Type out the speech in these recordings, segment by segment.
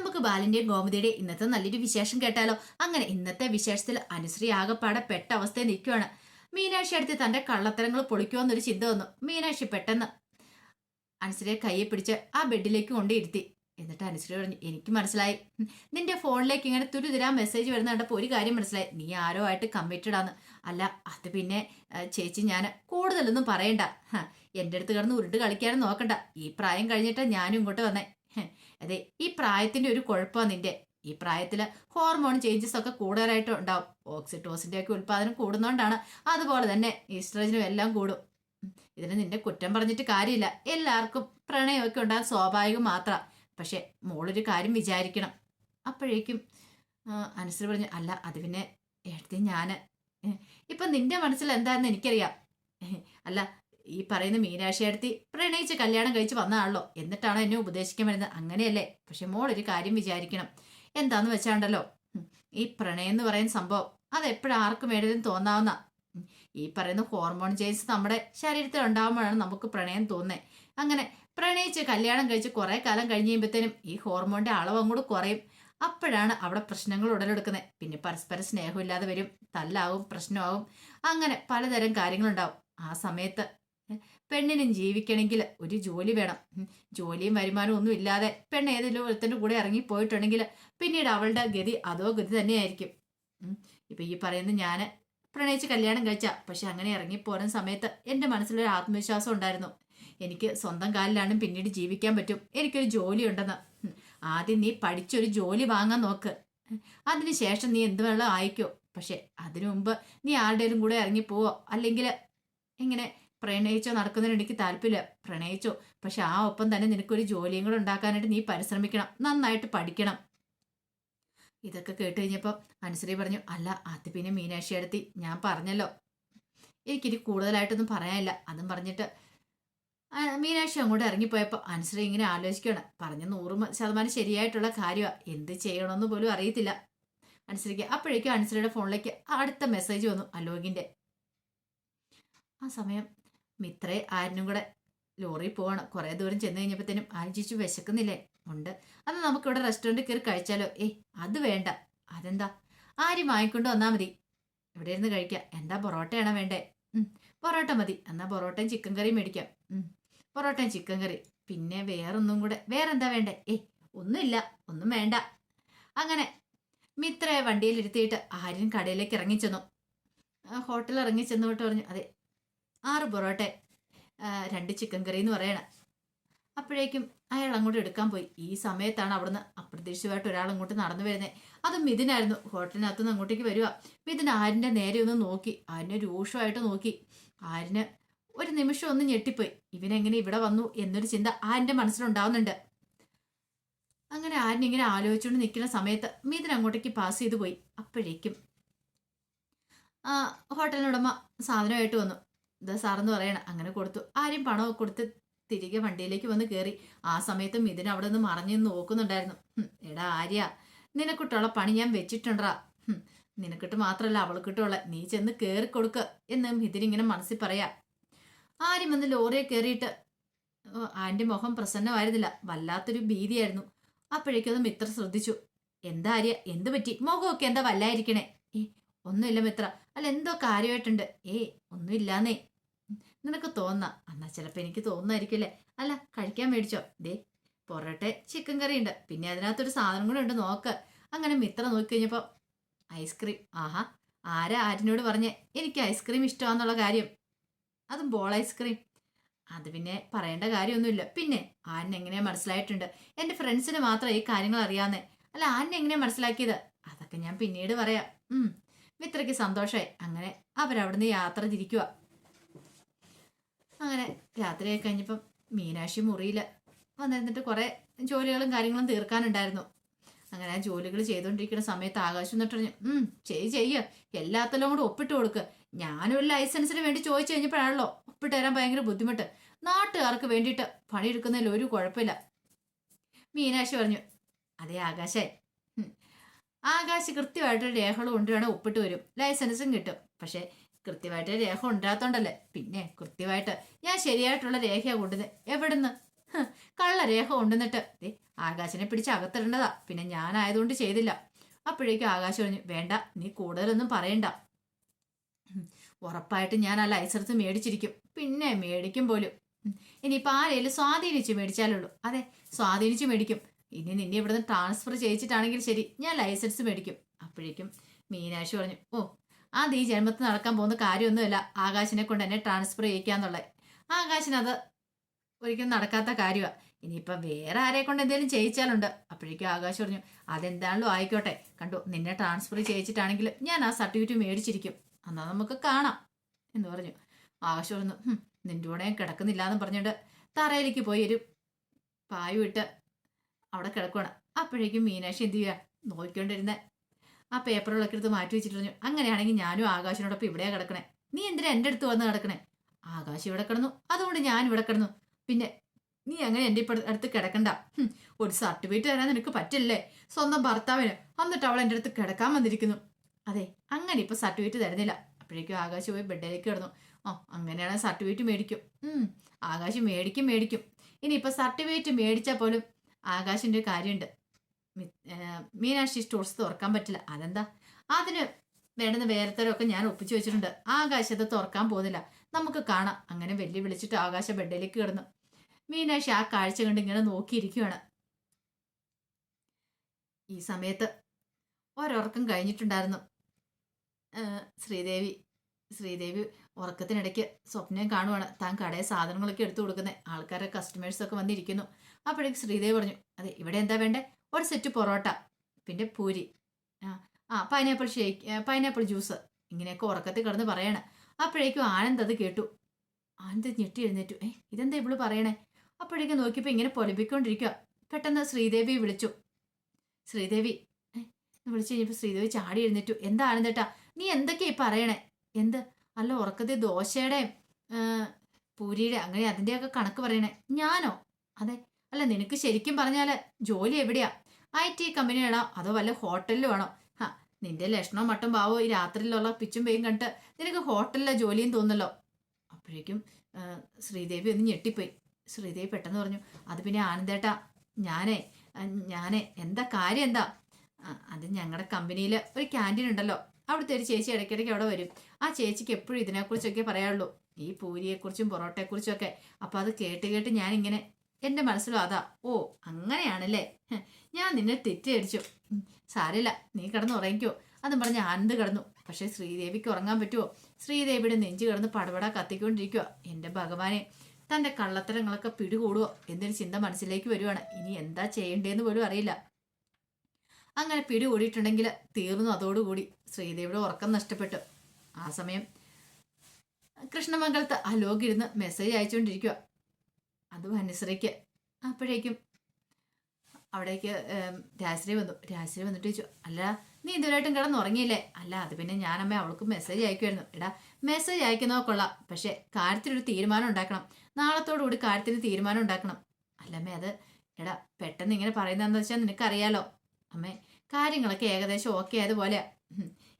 നമുക്ക് ബാലിന്റെയും ഗോമതിയുടെയും ഇന്നത്തെ നല്ലൊരു വിശേഷം കേട്ടാലോ? അങ്ങനെ ഇന്നത്തെ വിശേഷത്തിൽ അനുശ്രീ ആകെപ്പാടെ പെട്ട അവസ്ഥയിൽ നിൽക്കുവാണ്. മീനാക്ഷി അടുത്ത് തന്റെ കള്ളത്തരങ്ങൾ പൊളിക്കുമെന്നൊരു ചിന്ത വന്നു. മീനാക്ഷി പെട്ടെന്ന് അനുശ്രീയെ കയ്യെ പിടിച്ച് ആ ബെഡിലേക്ക് കൊണ്ടിരുത്തി എന്നിട്ട് അനുശ്രീ പറഞ്ഞു എനിക്ക് മനസ്സിലായി. നിന്റെ ഫോണിലേക്ക് ഇങ്ങനെ തുരുതിരാ മെസ്സേജ് വരുന്ന കണ്ടപ്പോൾ ഒരു കാര്യം മനസ്സിലായി. നീ ആരോ ആയിട്ട് കമ്മിറ്റഡ് ആണ് അല്ല അത് പിന്നെ ചേച്ചി ഞാൻ കൂടുതലൊന്നും പറയണ്ട. എന്റെ അടുത്ത് കിടന്ന് ഉരുണ്ട് കളിക്കാനും നോക്കണ്ട. ഈ പ്രായം കഴിഞ്ഞിട്ട് ഞാനും ഇങ്ങോട്ട് വന്നേ. അതെ ഈ പ്രായത്തിന്റെ ഒരു കുഴപ്പമാണ് നിന്റെ. ഈ പ്രായത്തിൽ ഹോർമോൺ ചേഞ്ചസ് ഒക്കെ കൂടുതലായിട്ട് ഉണ്ടാവും. ഓക്സിറ്റോസിന്റെ ഒക്കെ ഉൽപാദനം കൂടുന്നോണ്ടാണ് അതുപോലെ തന്നെ ഈസ്ട്രജനും എല്ലാം കൂടും. ഇതിന് നിന്റെ കുറ്റം പറഞ്ഞിട്ട് കാര്യമില്ല. എല്ലാവർക്കും പ്രണയമൊക്കെ ഉണ്ടാകാൻ സ്വാഭാവികം മാത്രം. പക്ഷെ മോളൊരു കാര്യം വിചാരിക്കണം. അപ്പോഴേക്കും അനുസരി പറഞ്ഞു അല്ല അത് പിന്നെ എടുത്തി ഞാൻ ഇപ്പൊ നിന്റെ മനസ്സിൽ എന്താണെന്ന് എനിക്കറിയാം. അല്ല ഈ പറയുന്ന മീനാക്ഷി അടുത്തി പ്രണയിച്ച് കല്യാണം കഴിച്ച് വന്നതാണല്ലോ. എന്നിട്ടാണോ എന്നെ ഉപദേശിക്കാൻ വരുന്നത്? അങ്ങനെയല്ലേ. പക്ഷെ മോൾ ഒരു കാര്യം വിചാരിക്കണം. എന്താന്ന് വെച്ചാണ്ടല്ലോ. ഈ പ്രണയം എന്ന് പറയുന്ന സംഭവം അത് എപ്പോഴും ആർക്കും വേണ്ടതും തോന്നാവുന്ന. ഈ പറയുന്ന ഹോർമോൺ ചേഞ്ച് നമ്മുടെ ശരീരത്തിൽ ഉണ്ടാകുമ്പോഴാണ് നമുക്ക് പ്രണയം തോന്നുന്നത് അങ്ങനെ പ്രണയിച്ച് കല്യാണം കഴിച്ച് കുറെ കാലം കഴിഞ്ഞ് ഈ ഹോർമോണിന്റെ അളവ് അങ്ങോട്ട് കുറയും. അപ്പോഴാണ് അവിടെ പ്രശ്നങ്ങൾ ഉടലെടുക്കുന്നത് പിന്നെ പരസ്പര സ്നേഹമില്ലാതെ വരും. തല്ലാവും പ്രശ്നമാവും. അങ്ങനെ പലതരം കാര്യങ്ങളുണ്ടാവും. ആ സമയത്ത് പെണ്ണിനും ജീവിക്കണമെങ്കിൽ ഒരു ജോലി വേണം. ജോലിയും വരുമാനവും ഒന്നും ഇല്ലാതെ പെണ്ണ് ഏതെങ്കിലും ഒരുത്തന്റെ കൂടെ ഇറങ്ങി പോയിട്ടുണ്ടെങ്കിൽ പിന്നീട് അവളുടെ ഗതി അതോ ഗതി തന്നെയായിരിക്കും. ഇപ്പം ഈ പറയുന്ന ഞാൻ പ്രണയിച്ച് കല്യാണം കഴിച്ച പക്ഷെ അങ്ങനെ ഇറങ്ങിപ്പോരുന്ന സമയത്ത് എന്റെ മനസ്സിലൊരു ആത്മവിശ്വാസം ഉണ്ടായിരുന്നു. എനിക്ക് സ്വന്തം കാലിലാണ് പിന്നീട് ജീവിക്കാൻ പറ്റും. എനിക്കൊരു ജോലി ഉണ്ടെന്ന്. ആദ്യം നീ പഠിച്ചൊരു ജോലി വാങ്ങാൻ നോക്ക്. അതിനുശേഷം നീ എന്ത് വേണം ആയിക്കോ. പക്ഷെ അതിനു മുമ്പ് നീ ആരുടെയും കൂടെ ഇറങ്ങിപ്പോവോ അല്ലെങ്കിൽ ഇങ്ങനെ പ്രണയിച്ചോ നടക്കുന്നതിന് എനിക്ക് താല്പര്യമില്ല. പ്രണയിച്ചോ. പക്ഷെ ആ ഒപ്പം തന്നെ നിനക്കൊരു ജോലിയും കൂടെ ഉണ്ടാക്കാനായിട്ട് നീ പരിശ്രമിക്കണം. നന്നായിട്ട് പഠിക്കണം. ഇതൊക്കെ കേട്ട് കഴിഞ്ഞപ്പോൾ അനുശ്രീ പറഞ്ഞു അല്ല അത് പിന്നെ മീനാക്ഷി അടുത്തി. ഞാൻ പറഞ്ഞല്ലോ. എനിക്കിനി കൂടുതലായിട്ടൊന്നും പറയാനില്ല. അതും പറഞ്ഞിട്ട് മീനാക്ഷി അങ്ങോട്ട് ഇറങ്ങിപ്പോയപ്പോൾ അനുശ്രീ ഇങ്ങനെ ആലോചിക്കുകയാണ്. പറഞ്ഞ നൂറ് ശതമാനം ശരിയായിട്ടുള്ള കാര്യമാണ് എന്ത് ചെയ്യണമെന്ന് പോലും അറിയത്തില്ല. അനുശ്രീക്ക് അപ്പോഴേക്കും അനുശ്രീയുടെ ഫോണിലേക്ക് അടുത്ത മെസ്സേജ് വന്നു അലോകിന്റെ ആ സമയം മിത്രേ ആരിനും കൂടെ ലോറി പോകണം കുറേ ദൂരം ചെന്ന് കഴിഞ്ഞപ്പോഴത്തേനും ആരും ചേച്ചി വിശക്കുന്നില്ലേ? ഉണ്ട്. അത് നമുക്കിവിടെ റെസ്റ്റോറന്റ് കയറി കഴിച്ചാലോ? ഏയ് അത് വേണ്ട. അതെന്താ? ആരും വാങ്ങിക്കൊണ്ട് വന്നാൽ മതി. ഇവിടെ ഇരുന്ന് കഴിക്കാം. എന്താ പൊറോട്ടയാണോ വേണ്ടേ? പൊറോട്ട മതി. എന്നാൽ പൊറോട്ടയും ചിക്കൻ കറിയും മേടിക്കാം. പൊറോട്ടയും ചിക്കൻ കറി പിന്നെ വേറൊന്നും കൂടെ. വേറെന്താ വേണ്ടേ? ഏയ് ഒന്നുമില്ല. ഒന്നും വേണ്ട. അങ്ങനെ മിത്രയെ വണ്ടിയിൽ ഇരുത്തിയിട്ട് ആര്യൻ കടയിലേക്ക് ഇറങ്ങിച്ചെന്നു. ഹോട്ടലിൽ ഇറങ്ങി ചെന്നുകൊണ്ട് പറഞ്ഞു അതെ ആറ് പൊറോട്ട രണ്ട് ചിക്കൻ കറി എന്ന് പറയണ. അപ്പോഴേക്കും അയാൾ അങ്ങോട്ട് എടുക്കാൻ പോയി. ഈ സമയത്താണ് അവിടുന്ന് അപ്രതീക്ഷിതമായിട്ട് ഒരാൾ അങ്ങോട്ട് നടന്നു വരുന്നത് അത് മിഥുനായിരുന്നു. ഹോട്ടലിനകത്ത് നിന്ന് അങ്ങോട്ടേക്ക് വരിക മിഥുൻ ആരിന്റെ നേരെ ഒന്ന് നോക്കി. ആരിനെ രൂക്ഷമായിട്ട് നോക്കി. ആരിന് ഒരു നിമിഷം ഒന്ന് ഞെട്ടിപ്പോയി. ഇവനെങ്ങനെ ഇവിടെ വന്നു? എന്നൊരു ചിന്ത ആരിന്റെ മനസ്സിലുണ്ടാവുന്നുണ്ട്. അങ്ങനെ ആരിനെ ഇങ്ങനെ ആലോചിച്ചുകൊണ്ട് നിൽക്കുന്ന സമയത്ത് മിഥുൻ അങ്ങോട്ടേക്ക് പാസ് ചെയ്തു പോയി. അപ്പോഴേക്കും ഹോട്ടലിനുടമ സാധനമായിട്ട് വന്നു. ഇത് സാറെന്ന് പറയണം. അങ്ങനെ കൊടുത്തു. ആരും പണമൊക്കെ കൊടുത്ത് തിരികെ വണ്ടിയിലേക്ക് വന്ന് കയറി ആ സമയത്ത് മിഥുൻ അവിടെ നിന്ന് മറഞ്ഞു നോക്കുന്നുണ്ടായിരുന്നു. എടാ ആര്യ നിനക്കിട്ടുള്ള പണി ഞാൻ വെച്ചിട്ടുണ്ടാ നിനക്കിട്ട് മാത്രമല്ല അവൾക്കിട്ടുള്ള. നീ ചെന്ന് കയറി കൊടുക്ക് എന്ന് മിഥുൻ ഇങ്ങനെ മനസ്സിൽ പറയാ. ആരും വന്ന് ലോറിയെ കയറിയിട്ട് ആന്റെ മുഖം പ്രസന്നമായിരുന്നില്ല. വല്ലാത്തൊരു ഭീതിയായിരുന്നു. അപ്പോഴേക്കും അത് മിത്ര ശ്രദ്ധിച്ചു. എന്താ ആര്യ എന്ത് പറ്റി? മുഖമൊക്കെ എന്താ വല്ലായിരിക്കണേ? ഏ ഒന്നുമില്ല മിത്ര. അല്ല എന്തോ കാര്യമായിട്ടുണ്ട്. ഏ ഒന്നുമില്ലാന്നേ. നിനക്ക് തോന്നാം. എന്നാ ചിലപ്പോൾ എനിക്ക് തോന്നുന്നായിരിക്കില്ലേ അല്ല? കഴിക്കാൻ മേടിച്ചോ. ദേ പൊറോട്ട ചിക്കൻ കറി ഉണ്ട്. പിന്നെ അതിനകത്തൊരു സാധനം കൂടെ ഉണ്ട് നോക്ക്. അങ്ങനെ മിത്ര നോക്കി കഴിഞ്ഞപ്പോൾ ഐസ്ക്രീം ആഹാ ആരാ ആരിനോട് പറഞ്ഞേ? എനിക്ക് ഐസ്ക്രീം ഇഷ്ടമാന്നുള്ള കാര്യം. അതും ബോൾ ഐസ്ക്രീം അത് പിന്നെ പറയേണ്ട കാര്യമൊന്നുമില്ല. പിന്നെ ആരിന് എങ്ങനെയാ മനസ്സിലായിട്ടുണ്ട്? എന്റെ ഫ്രണ്ട്സിന് മാത്രം ഈ കാര്യങ്ങൾ അറിയാവുന്നേ. അല്ല ആരിനെ എങ്ങനെയാ മനസ്സിലാക്കിയത്? അതൊക്കെ ഞാൻ പിന്നീട് പറയാം. മിത്രയ്ക്ക് സന്തോഷമായി അങ്ങനെ അവരവിടുന്ന് യാത്ര തിരിക്കുക അങ്ങനെ രാത്രിയായി കഴിഞ്ഞപ്പം മീനാക്ഷി മുറിയില്ല വന്നിരുന്നിട്ട് കുറേ ജോലികളും കാര്യങ്ങളും തീർക്കാനുണ്ടായിരുന്നു. അങ്ങനെ ആ ജോലികൾ ചെയ്തുകൊണ്ടിരിക്കുന്ന സമയത്ത് ആകാശം എന്നിട്ട് പറഞ്ഞു ഉം ചെയ് ചെയ്യ. എല്ലാത്തിലും കൂടെ ഒപ്പിട്ട് കൊടുക്ക്. ഞാനും ഒരു ലൈസൻസിന് വേണ്ടി ചോദിച്ചു കഴിഞ്ഞപ്പോഴാണല്ലോ ഒപ്പിട്ട് തരാൻ ഭയങ്കര ബുദ്ധിമുട്ട്. നാട്ടുകാർക്ക് വേണ്ടിയിട്ട് പണിയെടുക്കുന്നതിൽ ഒരു കുഴപ്പമില്ല. മീനാക്ഷി പറഞ്ഞു അതെ ആകാശേ. ആകാശ് കൃത്യമായിട്ടൊരു രേഖകൾ കൊണ്ടുവേണം ഒപ്പിട്ട് വരും. ലൈസൻസും കിട്ടും. പക്ഷേ കൃത്യമായിട്ട് രേഖ ഉണ്ടാത്തോണ്ടല്ലേ പിന്നെ കൃത്യമായിട്ട് ഞാൻ ശരിയായിട്ടുള്ള രേഖയാണ് കൊണ്ടുവന്നത് എവിടുന്ന്? കള്ള രേഖ കൊണ്ടുവന്നിട്ട്. ദേ ആകാശനെ പിടിച്ച് അകത്തിടേണ്ടതാ. പിന്നെ ഞാനായതുകൊണ്ട് ചെയ്തില്ല. അപ്പോഴേക്കും ആകാശ് പറഞ്ഞു വേണ്ട നീ കൂടുതലൊന്നും പറയണ്ട. ഉറപ്പായിട്ട് ഞാൻ ആ ലൈസൻസ് മേടിച്ചിരിക്കും. പിന്നെ മേടിക്കും പോലും. ഇനിയിപ്പോൾ ആരെയും സ്വാധീനിച്ച് മേടിച്ചാലുള്ളൂ. അതെ സ്വാധീനിച്ച് മേടിക്കും. ഇനി നിന്നെ ഇവിടുന്ന് ട്രാൻസ്ഫർ ചെയ്യിച്ചിട്ടാണെങ്കിൽ ശരി ഞാൻ ലൈസൻസ് മേടിക്കും. അപ്പോഴേക്കും മീനാക്ഷി പറഞ്ഞു ഓ അത് ഈ ജന്മത്തിൽ നടക്കാൻ പോകുന്ന കാര്യമൊന്നുമില്ല. ആകാശിനെ കൊണ്ട് എന്നെ ട്രാൻസ്ഫർ ചെയ്യിക്കാന്നുള്ളത്. ആകാശിനത് ഒരിക്കലും നടക്കാത്ത കാര്യമാണ് ഇനിയിപ്പം വേറെ ആരെ കൊണ്ട് എന്തെങ്കിലും ചെയ്യിച്ചാലുണ്ട്. അപ്പോഴേക്കും ആകാശ് പറഞ്ഞു അതെന്താണല്ലോ ആയിക്കോട്ടെ. കണ്ടു നിന്നെ ട്രാൻസ്ഫർ ചെയ്യിച്ചിട്ടാണെങ്കിൽ ഞാൻ ആ സർട്ടിഫിക്കറ്റ് മേടിച്ചിരിക്കും. എന്നാൽ നമുക്ക് കാണാം എന്ന് പറഞ്ഞു. ആകാശ് പറഞ്ഞു "ഹും, നിന്റെ കൂടെ കിടക്കുന്നില്ല എന്ന് പറഞ്ഞിട്ട് തറയിലേക്ക് പോയി ഒരു പായു ഇട്ട് അവിടെ കിടക്കുകയാണ് അപ്പോഴേക്കും മീനാക്ഷി എന്ത് ചെയ്യുക നോക്കിക്കൊണ്ടിരുന്ന ആ പേപ്പറുകളൊക്കെ എടുത്ത് മാറ്റി വെച്ചിട്ട് പറഞ്ഞു അങ്ങനെയാണെങ്കിൽ ഞാനും ആകാശിനോടൊപ്പം ഇവിടെയാണ് കിടക്കണേ. നീ എന്തിനാ എന്റെ അടുത്ത് വന്ന് കിടക്കണേ? ആകാശ് ഇവിടെ കിടന്നു. അതുകൊണ്ട് ഞാൻ ഇവിടെ കിടന്നു. പിന്നെ നീ അങ്ങനെ എന്റെ ഇപ്പം അടുത്ത് കിടക്കണ്ട. ഒരു സർട്ടിഫിക്കറ്റ് തരാൻ നിനക്ക് പറ്റില്ലേ? സ്വന്തം ഭർത്താവിന്. എന്നിട്ട് അവൾ എന്റെ അടുത്ത് കിടക്കാൻ വന്നിരിക്കുന്നു. അതെ അങ്ങനെ ഇപ്പം സർട്ടിഫിക്കറ്റ് തരുന്നില്ല. അപ്പോഴേക്കും ആകാശ് പോയി ബെഡിലേക്ക് കിടന്നു. ഓ അങ്ങനെയാണെങ്കിൽ സർട്ടിഫിക്കറ്റ് മേടിക്കും. ആകാശ് മേടിക്കും മേടിക്കും. ഇനിയിപ്പോൾ സർട്ടിഫിക്കറ്റ് മേടിച്ചാൽ പോലും ആകാശിന്റെ കാര്യമുണ്ട്. മീനാക്ഷി സ്റ്റോർസ് തുറക്കാൻ പറ്റില്ല. അതെന്താ? അതിന് വേണ്ടുന്ന വേറെത്തരമൊക്കെ ഞാൻ ഒപ്പിച്ചു വെച്ചിട്ടുണ്ട്. ആകാശം അത് തുറക്കാൻ പോകുന്നില്ല. നമുക്ക് കാണാം. അങ്ങനെ വെല്ലു വിളിച്ചിട്ട് ആകാശ ബെഡിലേക്ക് കിടന്നു. മീനാക്ഷി ആ കാഴ്ച കണ്ട് ഇങ്ങനെ നോക്കിയിരിക്കുകയാണ് ഈ സമയത്ത് ഒരൊറക്കം കഴിഞ്ഞിട്ടുണ്ടായിരുന്നു. ശ്രീദേവി ശ്രീദേവി ഉറക്കത്തിനിടയ്ക്ക് സ്വപ്നം കാണുവാണ്. താൻ കടയിൽ സാധനങ്ങളൊക്കെ എടുത്തു കൊടുക്കുന്നത് ആൾക്കാരെ കസ്റ്റമേഴ്സൊക്കെ വന്നിരിക്കുന്നു. അപ്പോഴേക്ക് ശ്രീദേവി പറഞ്ഞു അതെ ഇവിടെ എന്താ വേണ്ടേ? ഒരു സെറ്റ് പൊറോട്ട പിന്നെ പൂരി ആ പൈനാപ്പിൾ ഷേക്ക് പൈനാപ്പിൾ ജ്യൂസ് ഇങ്ങനെയൊക്കെ ഉറക്കത്തിൽ കിടന്ന് പറയണേ. അപ്പോഴേക്കും ആനന്ദ് അത് കേട്ടു. ആനന്ദ് ഞെട്ടി എഴുന്നേറ്റു. ഏ ഇതെന്താ ഇവൾ പറയണേ? അപ്പോഴേക്കും നോക്കിയപ്പോൾ ഇങ്ങനെ പൊലിപ്പിക്കൊണ്ടിരിക്കുക പെട്ടെന്ന് ശ്രീദേവി വിളിച്ചു. ശ്രീദേവി വിളിച്ചു കഴിഞ്ഞപ്പോൾ ശ്രീദേവി ചാടി എഴുന്നേറ്റു. എന്താ ആനന്ദേട്ടാ നീ എന്തൊക്കെയാ പറയണേ? എന്ത്? അല്ല ഉറക്കത്തിൽ ദോശയുടെ പൂരിയുടെ അങ്ങനെ അതിന്റെയൊക്കെ കണക്ക് പറയണേ. ഞാനോ? അതെ അല്ല നിനക്ക് ശരിക്കും പറഞ്ഞാൽ ജോലി എവിടെയാ? ഐ ടി കമ്പനിയാണോ? അതോ വല്ല ഹോട്ടലിൽ വേണോ? ഹാ നിന്റെ ലക്ഷണവും മട്ടും പാവോ ഈ രാത്രിയിലുള്ള പിച്ചും പേയും കണ്ടിട്ട് നിനക്ക് ഹോട്ടലിലെ ജോലിയും തോന്നല്ലോ അപ്പോഴേക്കും ശ്രീദേവി ഒന്ന് ഞെട്ടിപ്പോയി. ശ്രീദേവി പെട്ടെന്ന് പറഞ്ഞു അത് പിന്നെ ആനന്ദേട്ടാ ഞാനേ ഞാനേ എന്താ കാര്യം എന്താ? അത് ഞങ്ങളുടെ കമ്പനിയിൽ ഒരു ക്യാന്റീൻ ഉണ്ടല്ലോ. അവിടുത്തെ ഒരു ചേച്ചി ഇടയ്ക്കിടയ്ക്ക് അവിടെ വരും. ആ ചേച്ചിക്ക് എപ്പോഴും ഇതിനെക്കുറിച്ചൊക്കെ പറയാറുള്ളൂ ഈ പൂരിയെക്കുറിച്ചും പൊറോട്ടയെക്കുറിച്ചും ഒക്കെ അപ്പം അത് കേട്ട് കേട്ട് ഞാനിങ്ങനെ എന്റെ മനസ്സിലും അതാ ഓ അങ്ങനെയാണല്ലേ? ഞാൻ നിന്നെ തെറ്റിദ്ധരിച്ചു. സാരില്ല നീ കിടന്ന് ഉറങ്ങിക്കോ. അതും പറഞ്ഞ് ആനന്ദ് കിടന്നു. പക്ഷേ ശ്രീദേവിക്ക് ഉറങ്ങാൻ പറ്റുമോ ശ്രീദേവിയുടെ നെഞ്ചു കിടന്ന് പടപട കത്തിക്കൊണ്ടിരിക്കുക എന്റെ ഭഗവാനെ തന്റെ കള്ളത്തരങ്ങളൊക്കെ പിടികൂടുവോ? എന്നൊരു ചിന്ത മനസ്സിലേക്ക് വരുവാണ്. ഇനി എന്താ ചെയ്യേണ്ടതെന്ന് പോലും അറിയില്ല. അങ്ങനെ പിടികൂടിയിട്ടുണ്ടെങ്കിൽ തീർന്നു അതോടുകൂടി. ശ്രീദേവിയുടെ ഉറക്കം നഷ്ടപ്പെട്ടു. ആ സമയം കൃഷ്ണമംഗലത്ത് അലോക് ഇരുന്ന് മെസ്സേജ് അയച്ചുകൊണ്ടിരിക്കുക അതും അനുസരിക്ക് അപ്പോഴേക്കും അവിടേക്ക് രാശ്രീ വന്നു. രാശ്രീ വന്നിട്ട് ചോദിച്ചു അല്ല നീ ഇതുവരായിട്ടും കിടന്ന് ഉറങ്ങിയില്ലേ അല്ല അത് പിന്നെ ഞാനമ്മ അവൾക്ക് മെസ്സേജ് അയക്കുമായിരുന്നു എടാ മെസ്സേജ് അയക്കുന്നതോ കൊള്ളാം. പക്ഷെ കാര്യത്തിനൊരു തീരുമാനം ഉണ്ടാക്കണം. നാളത്തോടു കൂടി കാര്യത്തിന് തീരുമാനം ഉണ്ടാക്കണം. അല്ലമ്മേ അത് എടാ പെട്ടെന്ന് ഇങ്ങനെ പറയുന്നതെന്ന് വെച്ചാൽ നിനക്കറിയാലോ. അമ്മേ കാര്യങ്ങളൊക്കെ ഏകദേശം ഓക്കെ ആയതുപോലെ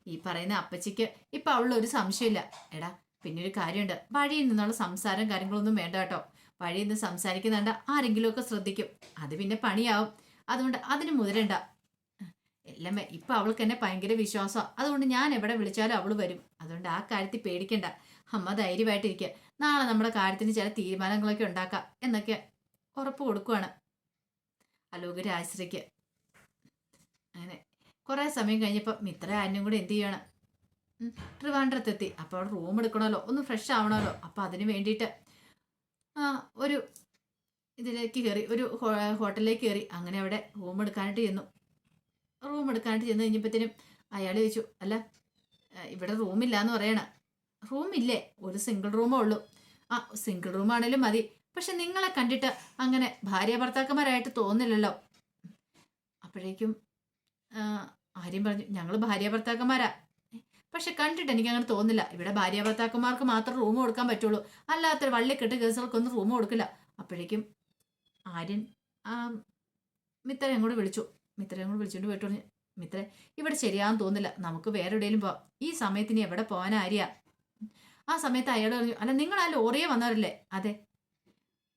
ഈ പറയുന്ന അപ്പച്ചിക്ക് ഇപ്പം അവളൊരു സംശയമില്ല. എടാ പിന്നെ ഒരു കാര്യമുണ്ട്. വഴിയിൽ നിന്നുള്ള സംസാരം കാര്യങ്ങളൊന്നും വേണ്ട കേട്ടോ. വഴിയിൽ നിന്ന് സംസാരിക്കുന്നുണ്ട്. ആരെങ്കിലുമൊക്കെ ശ്രദ്ധിക്കും. അത് പിന്നെ പണിയാവും. അതുകൊണ്ട് അതിന് മുതിരണ്ട എല്ലാം ഇപ്പൊ അവൾക്ക് എന്നെ ഭയങ്കര വിശ്വാസം അതുകൊണ്ട് ഞാൻ എവിടെ വിളിച്ചാലും അവൾ വരും. അതുകൊണ്ട് ആ കാര്യത്തിൽ പേടിക്കണ്ട. അമ്മ ധൈര്യമായിട്ടിരിക്കുക നാളെ നമ്മുടെ കാര്യത്തിന് ചില തീരുമാനങ്ങളൊക്കെ ഉണ്ടാക്കാം എന്നൊക്കെ ഉറപ്പ് കൊടുക്കുവാണ്. അലോക് രാജശ്രീക്ക്. അങ്ങനെ കുറേ സമയം കഴിഞ്ഞപ്പോൾ മിത്ര ആനും കൂടെ എന്ത് ചെയ്യണം? ട്രിവാൻഡ്രത്തെത്തി. അപ്പോൾ അവിടെ റൂം എടുക്കണമല്ലോ. ഒന്ന് ഫ്രഷ് ആവണമല്ലോ. അപ്പോൾ അതിന് വേണ്ടിയിട്ട് ഒരു ഇതിലേക്ക് കയറി ഒരു ഹോട്ടലിലേക്ക് കയറി അങ്ങനെ അവിടെ റൂം എടുക്കാനായിട്ട് ചെന്നു. റൂം എടുക്കാനായിട്ട് ചെന്ന് കഴിഞ്ഞപ്പോഴത്തേനും അയാൾ ചോദിച്ചു അല്ല ഇവിടെ റൂമില്ല എന്ന് പറയണ? റൂമില്ലേ ഒരു സിംഗിൾ റൂമേ ഉള്ളൂ. ആ സിംഗിൾ റൂമാണേലും മതി. പക്ഷെ നിങ്ങളെ കണ്ടിട്ട് അങ്ങനെ ഭാര്യ ഭർത്താക്കന്മാരായിട്ട് തോന്നില്ലല്ലോ. അപ്പോഴേക്കും ആരെയും പറഞ്ഞു ഞങ്ങൾ ഭാര്യ ഭർത്താക്കന്മാരാ. പക്ഷെ കണ്ടിട്ട് എനിക്ക് അങ്ങനെ തോന്നില്ല ഇവിടെ ഭാര്യ ഭർത്താക്കന്മാർക്ക് മാത്രം റൂം കൊടുക്കാൻ പറ്റുള്ളൂ. അല്ലാത്തൊരു വള്ളിക്കെട്ട് കേസുകൾക്കൊന്നും റൂം കൊടുക്കില്ല. അപ്പോഴേക്കും ആര്യൻ ആ മിത്രയും കൂടെ വിളിച്ചു. മിത്രയും കൂടെ വിളിച്ചുകൊണ്ട് പോയിട്ട് പറഞ്ഞു മിത്രേ ഇവിടെ ശരിയാന്ന് തോന്നില്ല നമുക്ക് വേറെ എവിടെയെങ്കിലും പോവാം. ഈ സമയത്തിന് എവിടെ പോകാൻ ആര്യ? ആ സമയത്ത് അയാൾ പറഞ്ഞു അല്ല നിങ്ങൾ ആ ലോറിയെ വന്നവരല്ലേ? അതെ.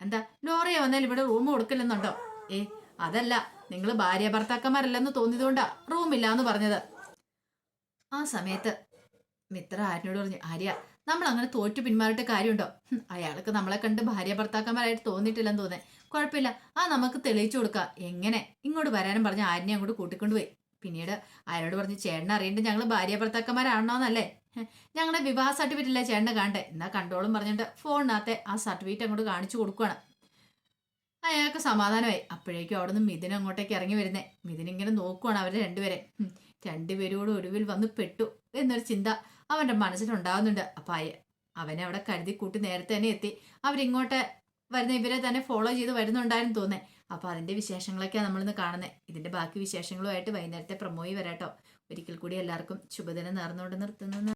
എന്താ ലോറിയെ വന്നാൽ ഇവിടെ റൂം കൊടുക്കില്ലെന്നുണ്ടോ? ഏ അതല്ല. നിങ്ങൾ ഭാര്യ ഭർത്താക്കന്മാരല്ലെന്ന് തോന്നിയതുകൊണ്ടാ റൂമില്ല എന്ന് പറഞ്ഞത്. ആ സമയത്ത് മിത്ര ആര്യനോട് പറഞ്ഞു ആര്യ നമ്മൾ അങ്ങനെ തോറ്റു പിന്മാറിയിട്ട് കാര്യമുണ്ടോ? അയാൾക്ക് നമ്മളെ കണ്ട് ഭാര്യ ഭർത്താക്കന്മാരായിട്ട് തോന്നിയിട്ടില്ലെന്ന് തോന്നേ. കുഴപ്പമില്ല. ആ നമുക്ക് തെളിയിച്ചു കൊടുക്കാം. എങ്ങനെ? ഇങ്ങോട്ട് വരാനും പറഞ്ഞ് ആര്യനെ അങ്ങോട്ട് കൂട്ടിക്കൊണ്ടുപോയി പിന്നീട് ആരോട് പറഞ്ഞു ചേട്ടൻ അറിയേണ്ട ഞങ്ങൾ ഭാര്യ ഭർത്താക്കന്മാരാണോന്നല്ലേ? ഞങ്ങളുടെ വിവാഹ സർട്ടിഫിക്കറ്റ് ഇല്ല ചേട്ടനെ കാണണ്ടേ? എന്നാ കണ്ടോളും പറഞ്ഞിട്ട് ഫോണിനകത്തെ ആ സർട്ടിഫിക്കറ്റ് അങ്ങോട്ട് കാണിച്ചു കൊടുക്കുകയാണ് അയാൾക്ക് സമാധാനമായി. അപ്പോഴേക്കും അവിടെ നിന്ന് മിഥുൻ അങ്ങോട്ടേക്ക് ഇറങ്ങി വരുന്നേ. മിഥുൻ ഇങ്ങനെ നോക്കുവാണ് അവരെ രണ്ടുപേരെ. രണ്ടുപേരോട് ഒടുവിൽ വന്ന് പെട്ടു എന്നൊരു ചിന്ത അവന്റെ മനസ്സിലുണ്ടാകുന്നുണ്ട് അപ്പൊ അവനെ അവിടെ കരുതി കൂട്ടി നേരത്തെ തന്നെ എത്തി. അവരിങ്ങോട്ട് വരുന്ന ഇവരെ തന്നെ ഫോളോ ചെയ്ത് വരുന്നുണ്ടായിരുന്നു തോന്നേ. അപ്പൊ അതിന്റെ വിശേഷങ്ങളൊക്കെയാണ് നമ്മളിന്ന് കാണുന്നത് ഇതിന്റെ ബാക്കി വിശേഷങ്ങളുമായിട്ട് വൈകുന്നേരത്തെ പ്രമോയി വരാട്ടോ. ഒരിക്കൽ കൂടി എല്ലാവർക്കും ശുഭദിനം നേർന്നുകൊണ്ട് നിർത്തുന്നു.